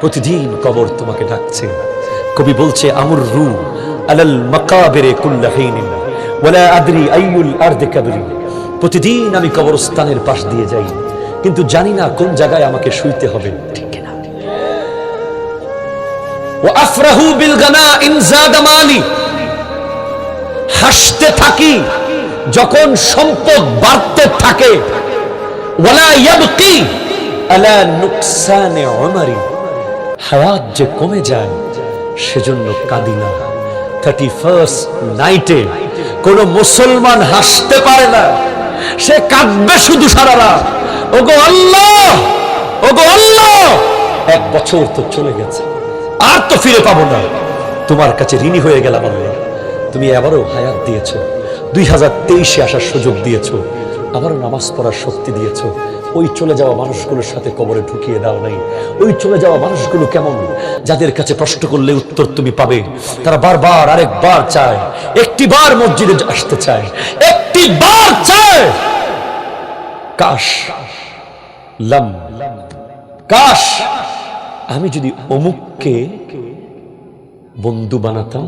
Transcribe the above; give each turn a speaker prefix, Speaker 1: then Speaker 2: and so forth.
Speaker 1: প্রতিদিন কবর তোমাকে ডাকছে। কবি বলছে আমুর রু আলাল মাকাবেরে কুল্লাহিন ওয়ালা আদরি আইয়ুল আরদে কাবরি প্রতিদিন আমি কবরস্থানের পাশ দিয়ে যাই কিন্তু জানি না কোন জায়গায় আমাকে শুইতে হবে। ঠিক কিনা ওয়া আফরাহু বিল গানা ইন জাদা মালি। হাসতে থাকি যখন সম্পদ বাড়তে থাকে। ওয়ালা ইয়াবকি আলা নুকসানে উমারি। হায়াত যে কমে যায়, সেজন্য কাঁদি না। থার্টি ফার্স্ট নাইটে কোন মুসলমান হাসতে পারে না। সে কাঁদবে শুধু সারা রাত। ওগো আল্লাহ ওগো আল্লাহ, এক বছর তো চলে গেছে। আর তো ফিরে পাবো না। তোমার কাছে ঋণী হয়ে গেলাম আল্লাহ তুমি আবারও হায়াত দিয়েছ। দুই হাজার তেইশে আসার সুযোগ দিয়েছ। আবারও নামাজ পড়ার শক্তি দিয়েছ। ওই চলে যাওয়া মানুষগুলোর সাথে কবরে ঢুকিয়ে দাও নাই। ওই চলে যাওয়া মানুষগুলো কেমন? যাদের কাছে প্রশ্ন করলে উত্তর তুমি পাবে। তারা বারবার আরেকবার চায় একটি বার মসজিদে আসতে চায় একটি বার চায়। কাশ, লাম, কাশ। আমি যদি অমুককে বন্ধু বানাতাম